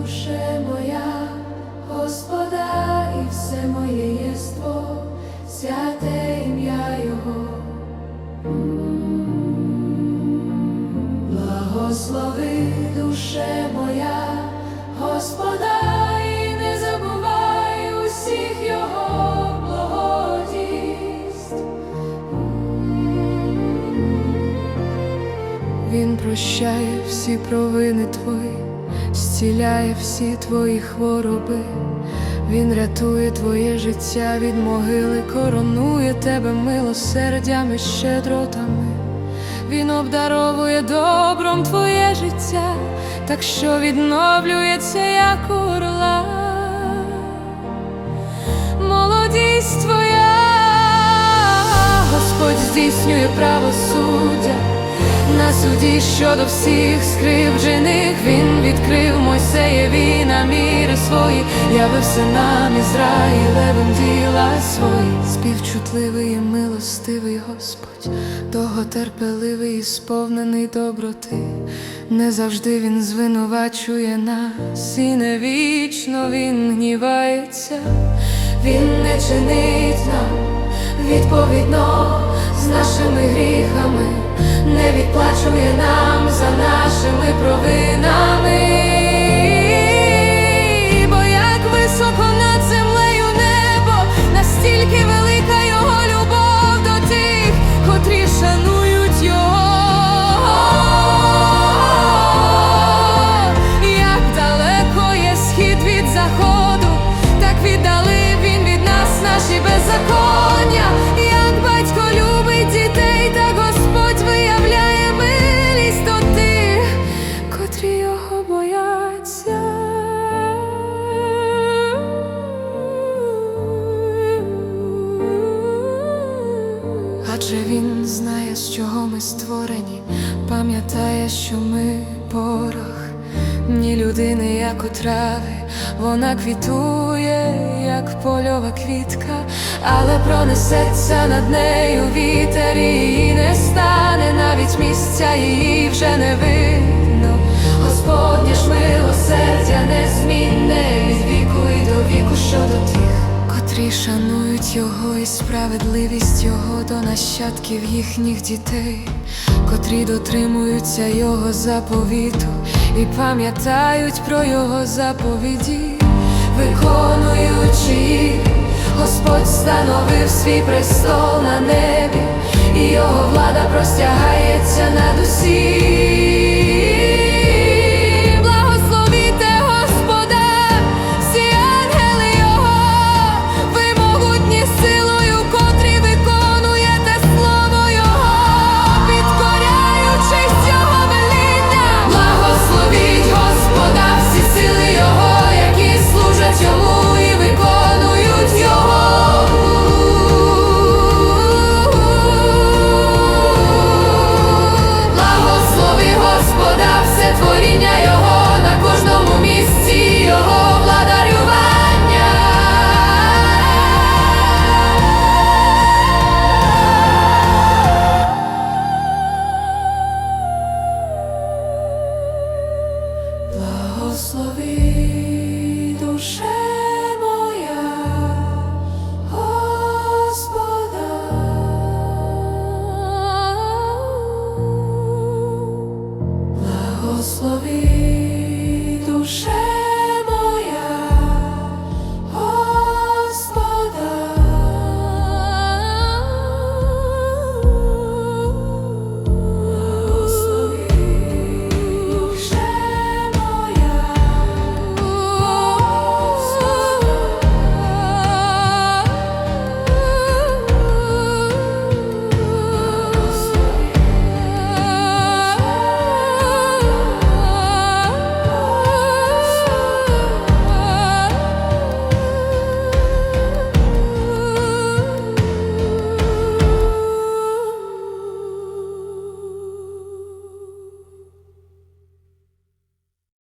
душе моя, Господа і все моє єство, святе ім'я Його. Благослови душе моя, Господа, і не забувай усіх Його благодість. Він прощає всі провини твої зціляє всі твої хвороби. Він рятує твоє життя від могили, коронує тебе милосердями, щедротами. Він обдаровує добром твоє життя, так що відновлюється, як орла. Молодість твоя, Господь здійснює правосуддя. На суді щодо всіх скривджених він відкрив Мойсеєві наміри свої, явився нам Ізраїлевим діла свої. Співчутливий і милостивий Господь, довготерпеливий і сповнений доброти. Не завжди він звинувачує нас, і не вічно він гнівається, він не чинить нам відповідно з нашими гріхами, не відплачує нам за нашими провинами. Бо як високо над землею небо, настільки велика його любов до тих, котрі шанують його. Як далеко є схід від заходу, так віддалив він від нас наші беззаконня. Адже він знає, з чого ми створені, пам'ятає, що ми порох, ні людини, як у трави, вона квітує, як польова квітка, але пронесеться над нею вітер і не стане, навіть місця її вже не видно. Господнє ж милосердя незмінне від віку і до віку щодо тих, котрі шанують його і справедливість його до нащадків їхніх дітей, котрі дотримуються його заповіту і пам'ятають про його заповіді, виконуючи Господь становив свій престол на небі, і його влада простягається над усім. благослови душе.